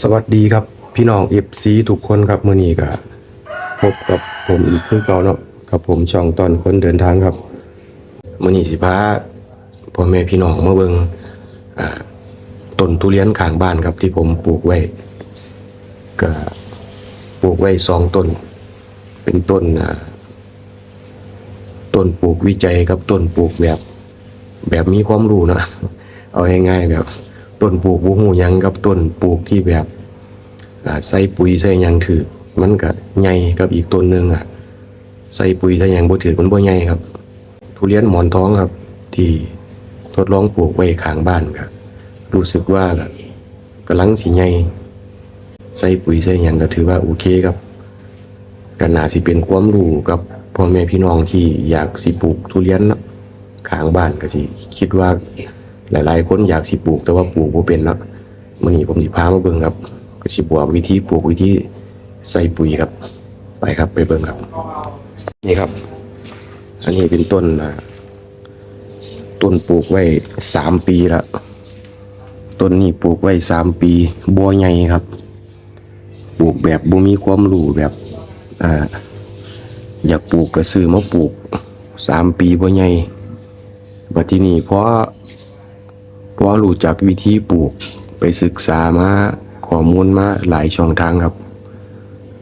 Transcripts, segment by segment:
สวัสดีครับพี่น้องเอฟซีทุกคนครับมื่อนี้ก็พบกับผมอีกคือเก่าเนาะกับผมช่องตอนคนเดินทางครับมื่อนี้สิพาพ่อแม่พี่น้องมาเบิงอ่าต้นทุเรียนข้างบ้านครับที่ผมปลูกไว้ก็ปลูกไว้สองต้น เป็นต้นต้นปลูกวิจัยกับต้นปลูกแบบ แบบมีความรู้เนะเอาง่ายๆแบบ ต้นปลูกบูหูยังกับต้นปลูกที่แบบใส่ปุ๋ยใส่ยังถือมันก็ใหญ่กับอีกต้นหนึ่งอะใส่ปุ๋ยใส่ยังบ่ถือมันบ่ใหญ่ครับ ทุเรียนหมอนท้องครับ ที่ทดลองปลูกไว้ข้างบ้านครับรู้สึกว่าก็กำลังสิใหญ่ใส่ปุ๋ยใส่ยังก็ถือว่าโอเคครับก็น่าสิเป็นความรู้กับพ่อแม่พี่น้องที่อยากสิปลูกทุเรียนข้างบ้านก็สิคิดว่า หลายๆ คนอยากสิปลูกแต่ว่าปลูกบ่เป็นเนาะมื้อนี้ผมสิพามาเบิ่งครับก็สิบอกวิธีปลูกวิธีใส่ปุ๋ยครับ ไปครับไปเบิ่งครับ นี่ครับ อันนี้เป็นต้นต้นปลูกไว้สามปีล้วต้นนี้ปลูกไว้สามปี บัวใหญ่ครับ ปลูกแบบบ่มีความรู้แบบอ่าอยากปลูกก็ซื้อมาปลูกสามปีบัวใหญ่บัดที่นี้เพราะ พราะรู้จักวิธีปลูกไปศึกษามาข้อมูลมาหลายช่องทางครับ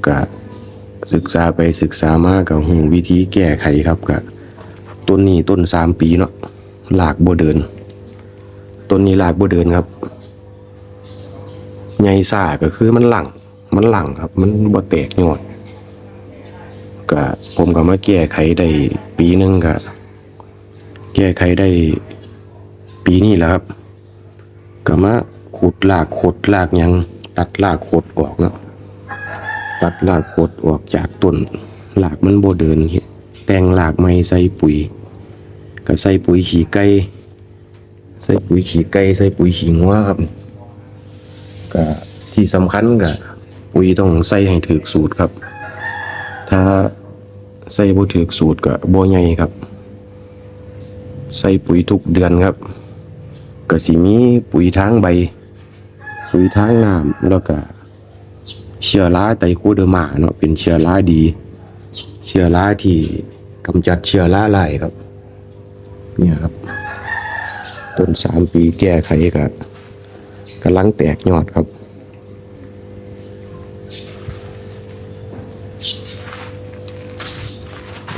ก็ศึกษาไปศึกษามากับหูวิธีแก้ไขครับก็ต้นนี้ต้นสามปีเนาะหลากบ่เดินต้นนี้หลากบ่เดินครับใหญ่ซ่าก็คือมันหลังมันหลังครับ มันบ่แตกยอดก็ผมก็มาแก้ไขได้ปีหนึงก็แก้ไขได้ปีนี้แหละครับ ก็มาขุดลากขดลากยังตัดลากขดออกเนาะตัดลากขดออกจากต้นลากมันโบเดินเฮ็ดแต่งลากไม้ใส่ปุ๋ยก็ใส่ปุ๋ยขี้ไก่ใส่ปุ๋ยขี้ไก่ใส่ปุ๋ยขี้งัวครับก็ที่สำคัญก็ปุ๋ยต้องใส่ให้ถูกสูตรครับ ถ้าใส่บ่ถูกสูตรก็บ่ใหญ่ครับ ใส่ปุ๋ยทุกเดือนครับ ก็สิมีปุ๋ยทางใบ ปุ๋ยทางน้ำแล้วก็เชื้อราไตโคเดอร์มาเนาะเป็นเชื้อราดี เชื้อราที่กำจัดเชื้อราไล่ครับ เนี่ยครับ ต้นสามปีแก้ไขกับกำลังแตกยอดครับ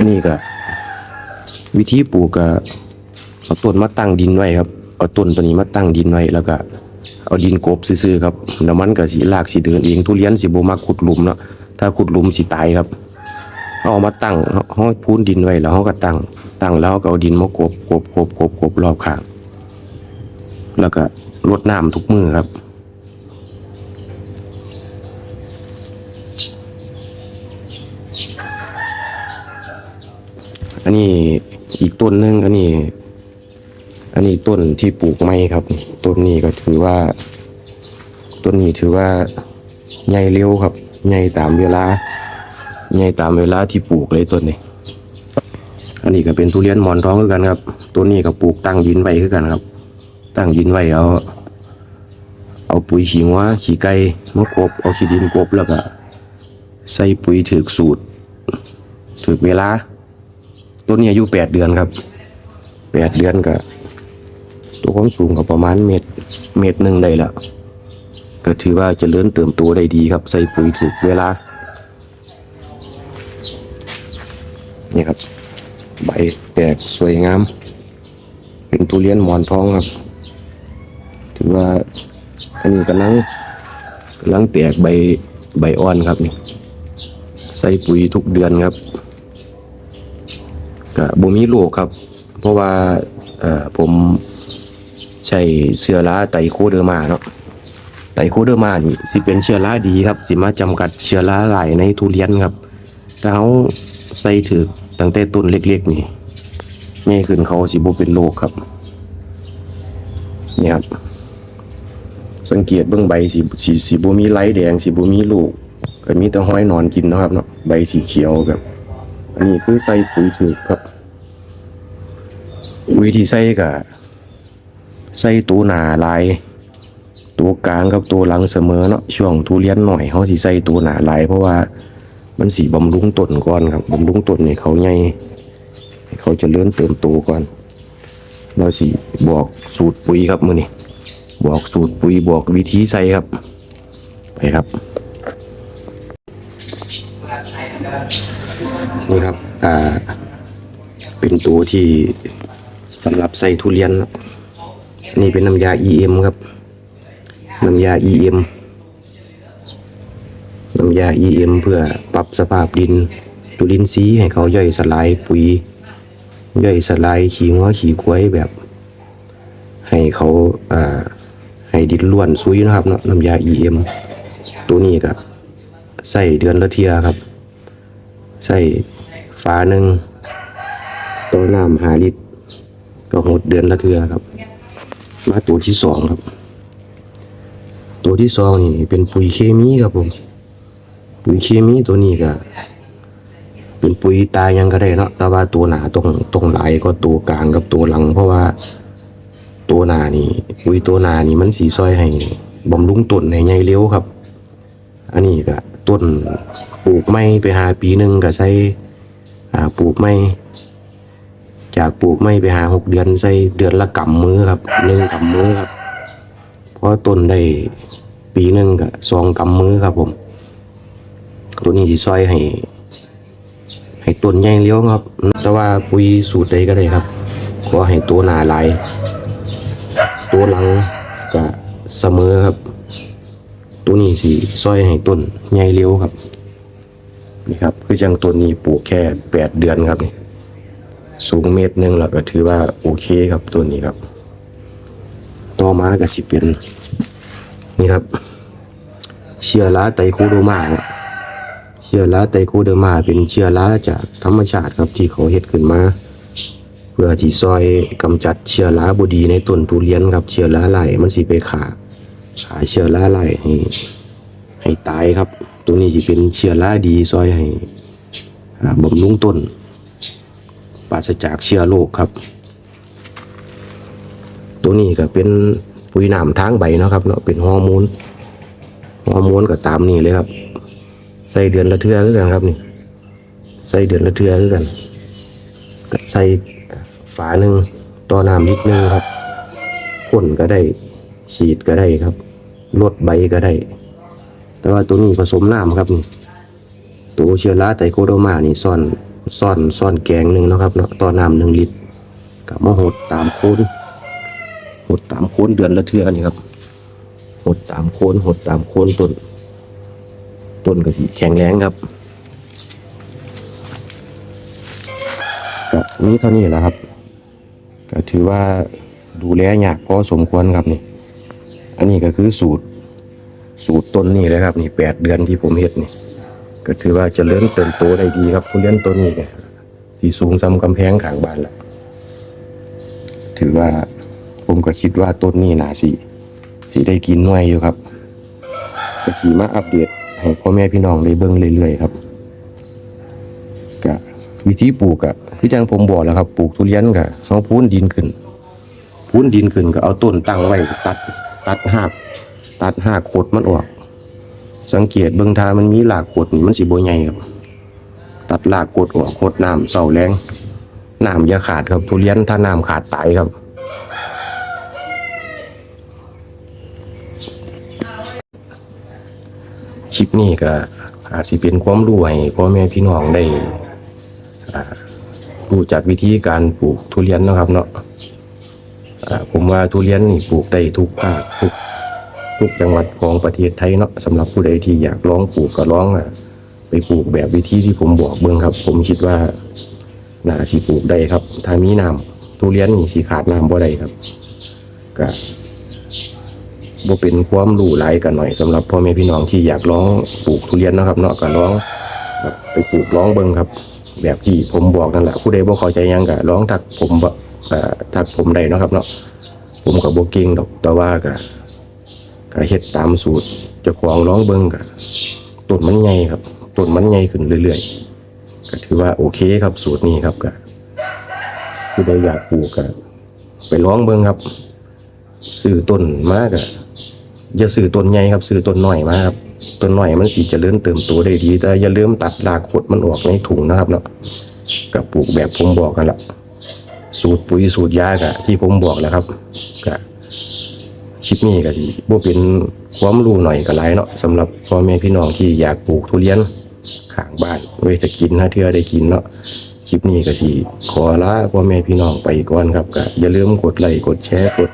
นนี้ก็วิธีปลูกก็เอาต้นมาตั้งดินไว้ครับ เอาต้นตัวนี้มาตั้งดินไว้แล้วก็เอาดินกบซื่อๆครับแล้วมันก็สิรากสิเดินเองทุเรียนสิบ่มักขุดหลุมเนาะถ้าขุดหลุมสิตายครับเอามาตั้งเฮาพูนดินไว้แล้วเฮาก็ตั้ง ตั้งแล้วก็เอาดินมากบกบกบกบกบรอบข้างแล้วก็รดน้ำทุกมือครับ อันนี้อีกต้นหนึงอันนี้ อันนี้ต้นที่ปลูกไม้ครับ ต้นนี้ก็ถือว่า ต้นนี้ถือว่าใหญ่เร็วครับใหญ่ตามเวลาใหญ่ตามเวลาที่ปลูกเลยต้นนี้ อันนี้ก็เป็นทุเรียนหมอนทองคือกันครับต้นนี้ก็ปลูกตั้งดินไว้คือกันครับ ตั้งดินไว้เอา เอาปุ๋ยขี้งัวขี้ไก่มากบเอาขี้ดินกบแล้วก็ใส่ปุ๋ยถือสูตรถือเวลาต้นนี้อายุแปดเดือนครับแปดเดือนก็ ตัวความสูงก็ประมาณเมตรเมตรหนึ่งได้ล้วก็ถือว่าจะเลื่อนเติมตัวได้ดีครับ ใส่ปุ๋ยถูกเวลานี่ครับ ใบแตกสวยงาม เป็นทุเรียนหมอนทองครับ ถือว่าอันนี้กำลังกำลังแตกใบใบอ่อนครับนี่ใส่ปุ๋ยทุกเดือนครับก็บ่มีโรคครับ เพราะว่าเอ่อผม ใช้เชื้อราไตโคเดอร์มาเนาะไตโคเดอร์มานี่สิเป็นเชื้อราดีครับ สิมาจำกัดเชื้อราหลายในทุเรียนครับถ้าเฮาใส่ถึกตั้งแต่ต้นเล็กๆนี่แม่ขึ้นเขาสิบ่เป็นโรคครับนี่ครับสังเกตเบื้องใบสีสีสีบ่มีไหลแดงสีบ่มีลูกก็มีแต่ห้อยนอนกินนะครับเนาะใบสีเขียวแบบอันนี้คือใส่ปุ๋ยถูกครับปุ๋ยที่ใส่ก็ ใส่ตูหนาลายตัวกลางกับตัวหลังเสมอเนาะช่วงทุเรียนหน่อยเขาสิใส่ตัวหนาลาย เพราะว่ามันสีบำรุงต้นก่อนครับบำรุงต้นเนี่ยเขาใหญ่เขาจะเลื่อนเติมโตก่อน เราสิบอกสูตรปุ๋ยครับมือนี่บอกสูตรปุ๋ยบอกวิธีใส่ครับ ไปครับ นี่ครับอ่าเป็นตัวที่สำหรับใส่ทุเรียนครับ นี่เป็นน้ำยา EM ครับ น้ำยา EM น้ำยา EM เพื่อปรับสภาพดินจุลินทรีย์ให้เขาย่อยสลายปุ๋ย ย่อยสลายขี้ง้อขี้ควายแบบ ให้เขาอ่าให้ดินล้วนซุยนะครับเนาะน้ำยา EM ตัวนี้ก็ใส่เดือนละเทียครับ ใส่ฟ้าหนึ่งตัวน้ำหาลิตรก็หดเดือนละเทือครับ มาตัวที่สองครับ ตัวที่สองนี่เป็นปุ๋ยเคมีครับผม ปุ๋ยเคมีตัวนี้ก็เป็นปุ๋ยตายยังก็ได้เนาะแต่ว่าตัวหนาตรงตรงหลก็ตัวกลางกับตัวหลัง เพราะว่าตัวหนานี่ ปุ๋ยตัวหนานี่มันสีซอยให้บำรุงต้นให้ใหญ่เร็วครับ อันนี้ก็ต้นปลูกไม่ไปหาปีหนึ่งก็ใส่อ่าปลูกไม่ จากปลูกไม่ไปหาหกเดือนใส่เดือนละกำมือครับหนึ่งกำมือครับเพราะต้นได้ปีหนึ่งก็สองกำมือครับผม ตัวนี้ที่ซอยให้ ให้ต้นใหญ่เลี้ยวครับ แต่ว่าปุ๋ยสูตรใดก็ได้ครับขอให้ตัวหนาลาย ตัวหลังก็เสมอครับ ตัวนี้สีซอยให้ต้นใหญ่เร็วครับนี่ครับคือจังต้นนี้ปลูกแค่แปดเดือนครับนี่ สูงเมตรหนึ่งแล้วก็ถือว่าโอเคครับตัวนี้ครับ ต่อมาก็สิเป็น นี่ครับ เชื้อราไตโคโดมาครับเชื้อราไตโคโดมาเป็นเชื้อราจากธรรมชาติครับที่เขาเฮ็ดขึ้นมาเพื่อที่ซอยกำจัดเชื้อราบดีในต้นทุเรียนครับเชื้อราไหลมันสิไปขาขาเชื้อราไหลให้ให้ตายครับ ตัวนี้จะเป็นเชื้อราดีซอยให้อ่าบำรุงต้น ปราศจากเชื้อโรคครับ ตัวนี้ก็เป็นปุ๋ยน้ำทางใบเนาะครับเนาะเป็นฮอร์โมนฮอร์โมนก็ตามนี่เลยครับ ใส่เดือนละเทื่อคือกันครับนี่ ใส่เดือนละเทื่อคือกันก็ใส่ฝาหนึ่งต่อน้ำลิตรหนึงครับพ่นก็ได้ฉีดก็ได้ครับลดใบก็ได้ แต่ว่าตัวนี้ผสมน้ำครับนี่ตัวเชื้อราไตโคโดมานี่ซ่อน ซ่อนซ่อนแกงหนึ่งนะครับเนาะต่อน้ำหนึ่งลิตรกับมาหดตามโคนหดตามโคนเดือนละเทื่อนี่ครับหดตามโคนหดตามโคนต้นต้นก็สิแข็งแรงครับก็นี้เท่านี้แหละครับ ก็ถือว่าดูแลยากพอสมควรครับนี่ อันนี้ก็คือสูตร สูตรต้นนี่เลยครับ นี่แปดเดือนที่ผมเฮ็ดนี่ ก็ถือว่าเจะเริ่มเติบโตได้ดีครับทุเรียนต้นนี้เนี่ยสีสูงซ้ำกำแพงขางบ้านแล้วถือว่าผมก็คิดว่าต้นนี้นาสิสิได้กินหน่วยอยู่ครับก็สีมาอัปเดตให้พ่อแม่พี่น้องได้เบิ่งเรื่อยๆครับก็วิธีปลูกอะคือจังผมบอกแล้วครับ ปลูกทุเรียนก็เอาพูนดินขึ้นพูนดินขึ้นก็เอาต้นตั้งไว้ตัด ตัดหากตัดหากขดมันออก สังเกตเบิ่งทามันมีหลากขดนี่มันสิบ่ใหญ่ครับ ตัดหลากขดออกขดน้ำเสาแรงน้ำอย่าขาดครับทุเรียนถ้าน้ำขาดตายครับ คลิปนี้ก็อาจสิเป็นความรู้ให้พ่อแม่พี่น้องได้รู้จักวิธีการปลูกทุเรียนนะครับเนาะผมว่าทุเรียนนี่ปลูกได้ทุกภาคทุก ทุกจังหวัดของประเทศไทยเนาะสำหรับผู้ใดที่อยากลองปลูกก็ลองอะไปปลูกแบบวิธีที่ผมบอกเบิ่งครับ ผมคิดว่าน่าสิปลูกได้ครับ ถ้ามีน้ำทุเรียนนี่สิขาดน้ำบ่ได้ครับก็บ่เป็นความรู้หลายกันหน่อยสำหรับพ่อแม่พี่น้องที่อยากลองปลูกทุเรียนนะครับเนาะก็ลองไปปลูกลองเบิ่งครับ แบบที่ผมบอกนั่นแหละผู้ใดบ่เข้าใจยังก็ลองทักผมบ่ทักผมได้นะครับ เนาะผมก็บ่เก่งดอกแต่ว่าก็ ก็เฮ็ดตามสูตรจ้าของลองเบิ่งก็ต้นมันใหญ่ครับต้นมันใหญ่ขึ้นเรื่อยๆก็ถือว่าโอเคครับสูตรนี้ครับก็ผู้ใดอยากปลูกก็ไปลองเบิ่งครับซื้อต้นมากอะอย่าซื้อต้นใหญ่ครับซื้อต้นน้อยมาครับต้นน้อยมันสิเจริญเติมโตได้ดี แต่อย่าลืมตัดรากขดมันออกในถุงนะครับเนาะกับปลูกแบบผมบอกกันละสูตรปุ๋ยสูตรยากะที่ผมบอกแล้วครับก็ คลิปนี้ก็สิบ่เป็นความรู้หน่อยก็หลายเนาะสำหรับพ่อแม่พี่น้องที่อยากปลูกทุเรียนข้างบ้านไว้จะกินนะเทื่อได้กินเนาะคลิปนี้ก็สิขอลาพ่อแม่พี่น้องไปก่อนครับก็อย่าลืมกดไลค์กดแชร์กด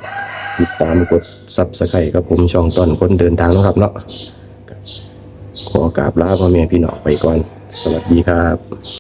ติดตามกดซับสไครต์ครับผมช่องตอนคนเดินทางนะครับเนาะขอกราบลาพ่อแม่พี่น้องไปก่อน สวัสดีครับ